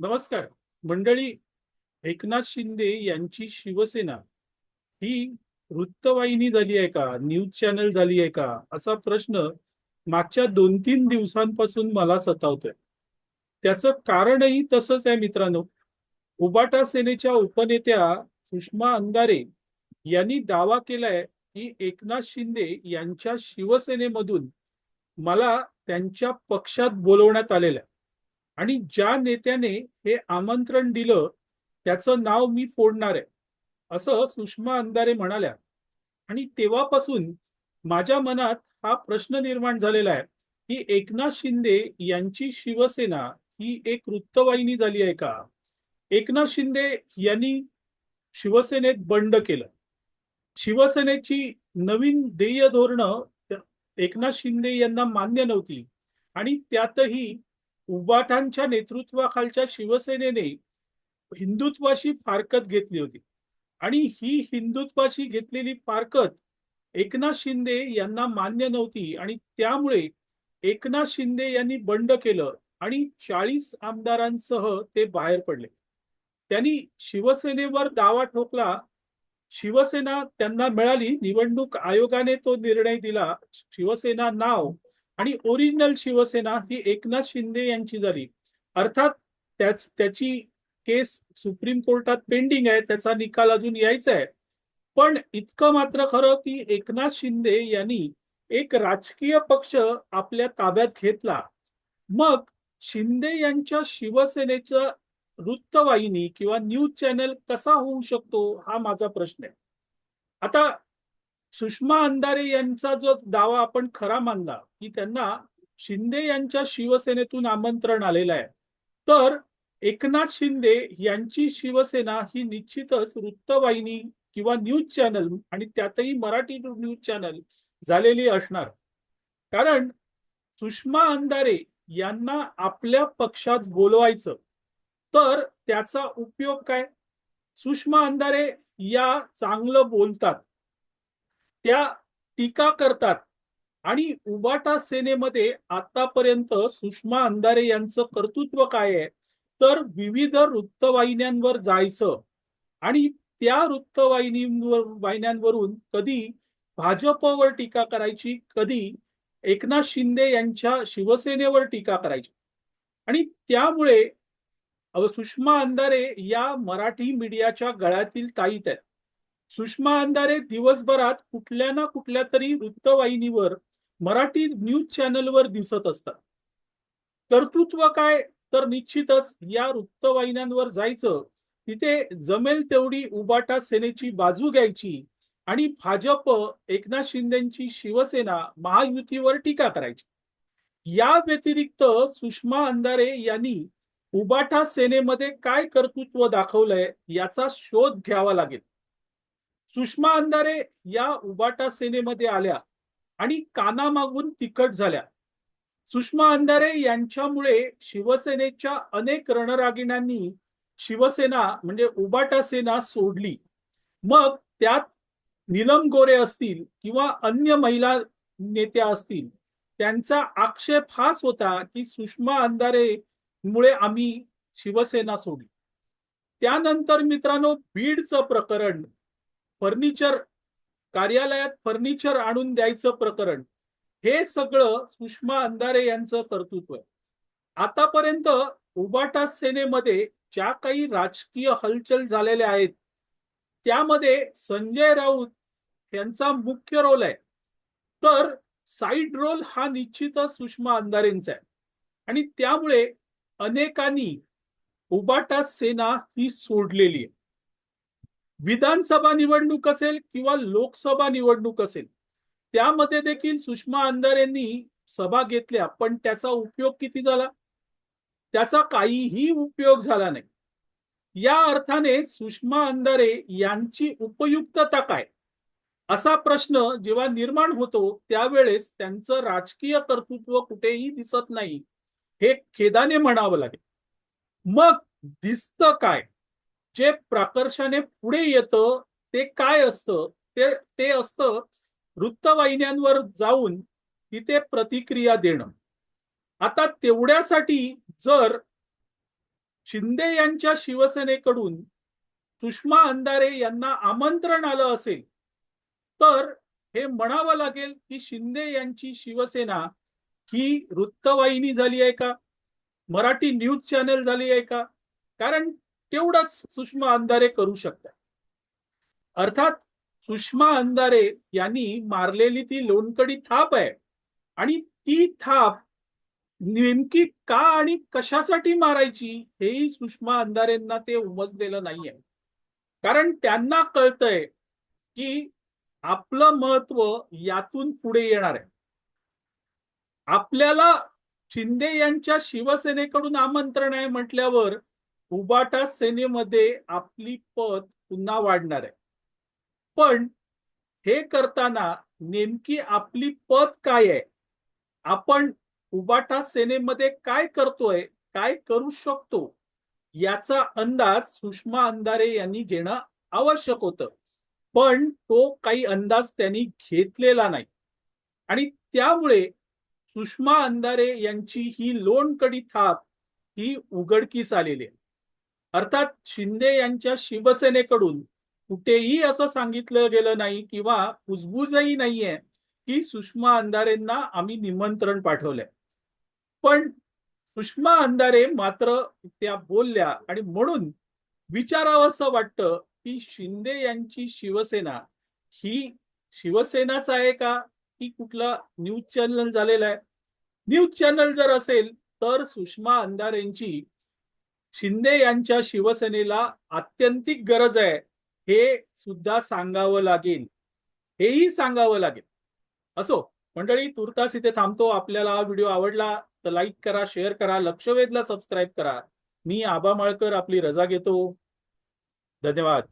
नमस्कार. मंडळी एकनाथ शिंदे यांची शिवसेना ही वृत्तवाहिनी झाली आहे का? न्यूज चॅनल झाली आहे का? असा प्रश्न मागच्या दोन तीन दिवसांपासून मला सतावतोय. त्याचं कारणही तसंच आहे मित्रांनो. उबाटा सेनेच्या उपनेत्या सुषमा अंधारे यांनी दावा केलाय की एकनाथ शिंदे यांच्या शिवसेनेमधून मला त्यांच्या पक्षात बोलवण्यात आलेल्या आणि ज्या नेत्याने हे आमंत्रण दिलं त्याचं नाव मी फोडणार आहे. असं सुषमा अंधारे म्हणाल्या. आणि तेव्हापासून माझ्या मनात हा प्रश्न निर्माण झालेला आहे की एकनाथ शिंदे यांची शिवसेना ही एक वृत्तवाहिनी झाली आहे का? एकनाथ शिंदे यांनी शिवसेनेत बंड केलं. शिवसेनेची नवीन ध्येय धोरणं एकनाथ शिंदे यांना मान्य नव्हती. आणि त्यातही उबाटांच्या नेतृत्वाखालच्या शिवसेनेने हिंदुत्वाशी फारकत घेतली होती. आणि ही हिंदुत्वाशी घेतलेली फारकत एकनाथ शिंदे यांना मान्य नव्हती आणि त्यामुळे एकनाथ शिंदे यांनी बंड केलं आणि चाळीस आमदारांसह ते बाहेर पडले. त्यांनी शिवसेनेवर दावा ठोकला. शिवसेना त्यांना मिळाली. निवडणूक आयोगाने तो निर्णय दिला. शिवसेना नाव आणि ओरिजिनल शिवसेना ही एकनाथ शिंदे यांची झाली. अर्थात त्याच त्याची केस सुप्रीम कोर्टात पेंडिंग आहे त्याचा निकाल अजून यायचा आहे. पण इतकं मात्र खरं की एकनाथ शिंदे यांनी एक राजकीय पक्ष आपल्या ताब्यात घेतला. मग शिंदे यांच्या शिवसेनेच्या वृत्तवाहिनी किंवा न्यूज चॅनल कसा होऊ शकतो हा माझा प्रश्न आहे. आता सुषमा अंधारे यांचा जो दावा आपण खरा मानला की त्यांना शिंदे यांच्या शिवसेनेतून आमंत्रण आलेलं आहे. तर एकनाथ शिंदे यांची शिवसेना ही निश्चितच वृत्तवाहिनी किंवा न्यूज चॅनल आणि त्यातही मराठी न्यूज चॅनल झालेली असणार. कारण सुषमा अंधारे यांना आपल्या पक्षात बोलवायचं तर त्याचा उपयोग काय? सुषमा अंधारे या चांगलं बोलतात. त्या टीका करतात. आणि उबाटा सेनेमध्ये आतापर्यंत सुषमा अंधारे यांचं कर्तृत्व काय आहे? तर विविध वृत्तवाहिन्यांवर जायचं. आणि त्या वृत्तवाहिनीवर वाहिन्यांवरून कधी भाजपवर टीका करायची कधी एकनाथ शिंदे यांच्या शिवसेनेवर टीका करायची. आणि त्यामुळे सुषमा अंधारे या मराठी मीडियाच्या गळ्यातील ताईत आहेत. सुषमा अंधारे दिवसभरात कुठल्या ना कुठल्या तरी वृत्तवाहिनीवर मराठी न्यूज चॅनलवर दिसत असतात. कर्तृत्व काय? तर निश्चितच या वृत्तवाहिन्यांवर जायचं तिथे जमेल तेवढी उबाटा सेनेची बाजू घ्यायची आणि भाजप एकनाथ शिंदेची शिवसेना महायुतीवर टीका करायची. या व्यतिरिक्त सुषमा अंधारे यांनी उबाटा सेनेमध्ये काय कर्तृत्व दाखवलंय याचा शोध घ्यावा लागेल. सुषमा अंधारे या उबाटा सेनेमध्ये आल्या आणि कानामागून तिखट झाल्या. सुषमा अंधारे यांच्यामुळे शिवसेनेच्या अनेक रणरागिणांनी शिवसेना म्हणजे उबाटा सेना सोडली. मग त्यात नीलम गोरे असतील किंवा अन्य महिला नेत्या असतील त्यांचा आक्षेप हाच होता की सुषमा अंधारे मुळे आम्ही शिवसेना सोडली. त्यानंतर मित्रांनो बीडचं प्रकरण फर्निचर कार्यालयात फर्निचर आणून द्यायचं प्रकरण हे सगळं सुषमा अंधारे यांचं कर्तृत्व आहे. आतापर्यंत उबाटा सेनेमध्ये ज्या काही राजकीय हलचल झालेल्या आहेत त्यामध्ये संजय राऊत यांचा मुख्य रोल आहे. तर साईड रोल हा निश्चितच सुषमा अंधारेंचा आहे. आणि त्यामुळे अनेकांनी उबाटा सेना ही सोडलेली आहे. विधानसभा निवडणूक असेल किंवा लोकसभा निवडणूक असेल त्यामध्ये देखील सुषमा अंधारेंनी सभा घेतल्या पण त्याचा उपयोग किती झाला? त्याचा काहीही उपयोग झाला नाही. या अर्थाने सुषमा अंधारे यांची उपयुक्तता काय? असा प्रश्न जेव्हा निर्माण होतो त्यावेळेस त्यांचं राजकीय कर्तृत्व कुठेही दिसत नाही हे खेदाने म्हणावं लागेल. मग दिसतं काय? जे प्रकर्षाने पुढे येतं ते काय असतं? ते ते असतं वृत्तवाहिन्यांवर जाऊन तिथे प्रतिक्रिया देणं. आता तेवढ्यासाठी जर शिंदे यांच्या शिवसेनेकडून सुषमा अंधारे यांना आमंत्रण आलं असेल तर हे म्हणावं लागेल की शिंदे यांची शिवसेना ही वृत्तवाहिनी झाली आहे का? मराठी न्यूज चॅनल झाली आहे का? कारण तेवढाच सुषमा अंधारे करू शकतात. अर्थात सुषमा अंधारे यांनी मारलेली ती लोणकडी थाप आहे. आणि ती थाप नेमकी का आणि कशासाठी मारायची हेही सुषमा अंधारेंना ते उमजलेलं नाहीये. कारण त्यांना कळतंय की आपलं महत्त्व यातून पुढे येणार आहे. आपल्याला शिंदे यांच्या शिवसेनेकडून आमंत्रण आहे म्हटल्यावर उबाटा सेनेमध्ये आपली पद पुन्हा वाढणार आहे. पण हे करताना नेमकी आपली पद काय आहे? आपण उबाटा सेनेमध्ये काय करतोय? काय करू शकतो? याचा अंदाज सुषमा अंधारे यांनी घेणं आवश्यक होतं. पण तो काही अंदाज त्यांनी घेतलेला नाही. आणि त्यामुळे सुषमा अंधारे यांची ही लोणकडी थाप ही उघडकीस आलेली आहे. अर्थात शिंदे यांच्या शिवसेनेकडून कुठेही असं सांगितलं गेलं नाही किंवा कुजबुजही नाहीये की सुषमा अंधारेंना आम्ही निमंत्रण पाठवलंय. पण सुषमा अंधारे मात्र त्या बोलल्या आणि म्हणून विचारावं असं वाटतं की शिंदे यांची शिवसेना ही शिवसेनाच आहे का? की कुठला न्यूज चॅनल झालेला आहे? न्यूज चॅनल जर असेल तर सुषमा अंधारेंची शिंदे यांच्या शिवसेनेला आत्यंतिक गरज आहे हे सुद्धा सांगावं लागेल. हेही सांगावं लागेल. असो मंडळी तुर्तास इथे थांबतो. आपल्याला हा व्हिडिओ आवडला तर लाईक करा शेअर करा लक्षवेधला सबस्क्राईब करा. मी आबा माळकर आपली रजा घेतो. धन्यवाद.